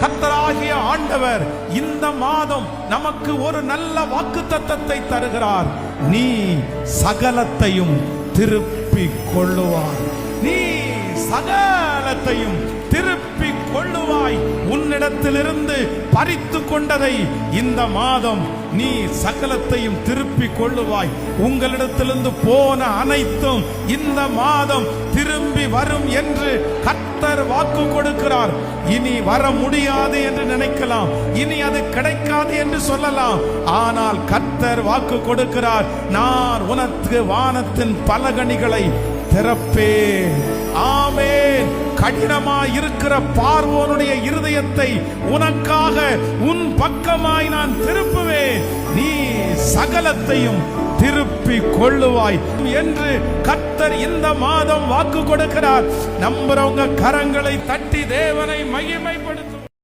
கத்தராகிய ஆண்டவர் இந்த மாதம் நமக்கு ஒரு நல்ல வாக்கு தத்தத்தை தருகிறார். நீ சகலத்தையும் திருப்பி கொள்ளுவாய் நீ சகலத்தையும் திருப்பி கொள்ளுவாய் உன்னிடத்திலிருந்து பறித்து கொண்டதை இந்த மாதம் நீ சகலத்தையும் திருப்பி கொள்ளுவாய் உங்களிடத்திலிருந்து போன அனைத்தும் இந்த மாதம் திரும்பி வரும் என்று கர்த்தர் வாக்கு கொடுக்கிறார். இனி வர முடியாது என்று நினைக்கலாம். இனி அது கிடைக்காது என்று சொல்லலாம். ஆனால் கர்த்தர் வாக்கு கொடுக்கிறார். நான் உனக்கு வானத்தின் பலகணிகளை திறப்பேன். ஆமேன். கடினமாய் இருக்கிற பார்வோனுடைய இருதயத்தை உனக்காக உன் பக்கமாய் நான் திருப்புவேன். சகலத்தையும் திருப்பி கொள்ளுவாய் என்று கத்தர் இந்த மாதம் வாக்கு கொடுக்கிறார். நம்புறவங்க கரங்களை தட்டி தேவனை மகிமைப்படுத்த